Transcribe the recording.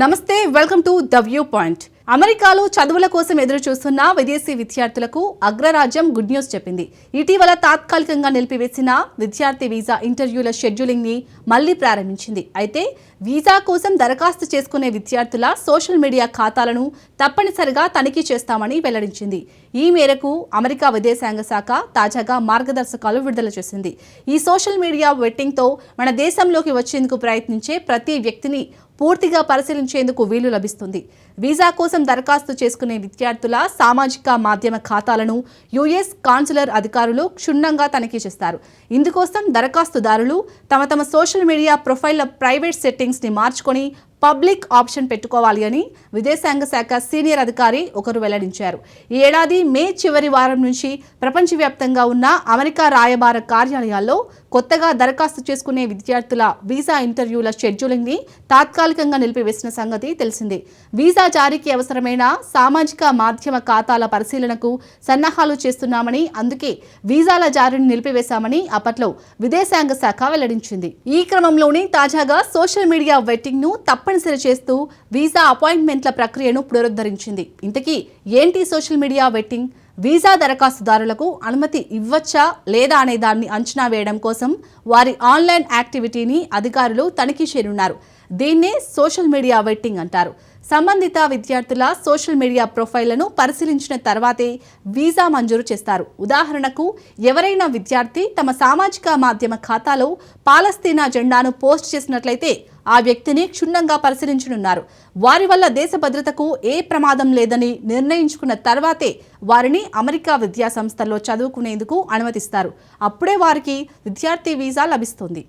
నమస్తే welcome to the view point. అమెరికాలో చదువుల కోసం ఎదురు చూస్తున్న విదేశీ విద్యార్థులకు అగ్రరాజ్యం గుడ్ న్యూస్ చెప్పింది. ఇటీవల తాత్కాలికంగా నిలిపివేసిన విద్యార్థి వీసా ఇంటర్వ్యూల షెడ్యూలింగ్ని మళ్ళీ ప్రారంభించింది. అయితే వీసా కోసం దరఖాస్తు చేసుకునే విద్యార్థుల సోషల్ మీడియా ఖాతాలను తప్పనిసరిగా తనిఖీ చేస్తామని వెల్లడించింది. ఈ మేరకు అమెరికా విదేశాంగ శాఖ తాజాగా మార్గదర్శకాలు విడుదల చేసింది. ఈ సోషల్ మీడియా వెట్టింగ్తో మన దేశంలోకి వచ్చేందుకు ప్రయత్నించే ప్రతి వ్యక్తిని పూర్తిగా పరిశీలించేందుకు వీలు లభిస్తుంది. వీసా కోసం దరఖాస్తు చేసుకునే విద్యార్థుల సామాజిక మాధ్యమ ఖాతాలను యుఎస్ కాన్సులర్ అధికారులు క్షుణ్ణంగా తనిఖీ చేస్తారు. ఇందుకోసం దరఖాస్తుదారులు తమ తమ సోషల్ మీడియా ప్రొఫైల్ల ప్రైవేట్ సెట్టింగ్స్ని మార్చుకొని పబ్లిక్ ఆప్షన్ పెట్టుకోవాలి అని విదేశాంగ శాఖ సీనియర్ అధికారి ఒకరు వెల్లడించారు. ఈ ఏడాది మే చివరి వారం నుంచి ప్రపంచవ్యాప్తంగా ఉన్న అమెరికా రాయబార కార్యాలయాల్లో కొత్తగా దరఖాస్తు చేసుకునే విద్యార్థుల వీసా ఇంటర్వ్యూల షెడ్యూలింగ్ని తాత్కాలికంగా నిలిపివేసిన సంగతి తెలిసిందే. వీసా జారీకి అవసరమైన సామాజిక మాధ్యమ ఖాతాల పరిశీలనకు సన్నాహాలు చేస్తున్నామని అందుకే వీసాల జారీని నిలిపివేశామని అప్పట్లో విదేశాంగ శాఖ వెల్లడించింది. ఈ క్రమంలోనే తాజాగా సోషల్ మీడియా వెట్టింగ్ను తప్పనిసరి చేస్తూ వీసా అపాయింట్మెంట్ల ప్రక్రియను పునరుద్ధరించింది. ఇంతకీ ఏంటి సోషల్ మీడియా వెట్టింగ్? వీసా దరఖాస్తుదారులకు అనుమతి ఇవ్వచ్చా లేదా అనే దాన్ని అంచనా వేయడం కోసం వారి ఆన్లైన్ యాక్టివిటీని అధికారులు తనిఖీ చేయనున్నారు. దీన్నే సోషల్ మీడియా వెట్టింగ్ అంటారు. సంబంధిత విద్యార్థుల సోషల్ మీడియా ప్రొఫైళ్ళను పరిశీలించిన తర్వాతే వీసా మంజూరు చేస్తారు. ఉదాహరణకు ఎవరైనా విద్యార్థి తమ సామాజిక మాధ్యమ ఖాతాలో పాలస్తీనా జెండాను పోస్ట్ చేసినట్లయితే ఆ వ్యక్తిని క్షుణ్ణంగా పరిశీలించనున్నారు. వారి వల్ల దేశ భద్రతకు ఏ ప్రమాదం లేదని నిర్ణయించుకున్న తర్వాతే వారిని అమెరికా విద్యా సంస్థల్లో చదువుకునేందుకు అనుమతిస్తారు. అప్పుడే వారికి విద్యార్థి వీసా లభిస్తుంది.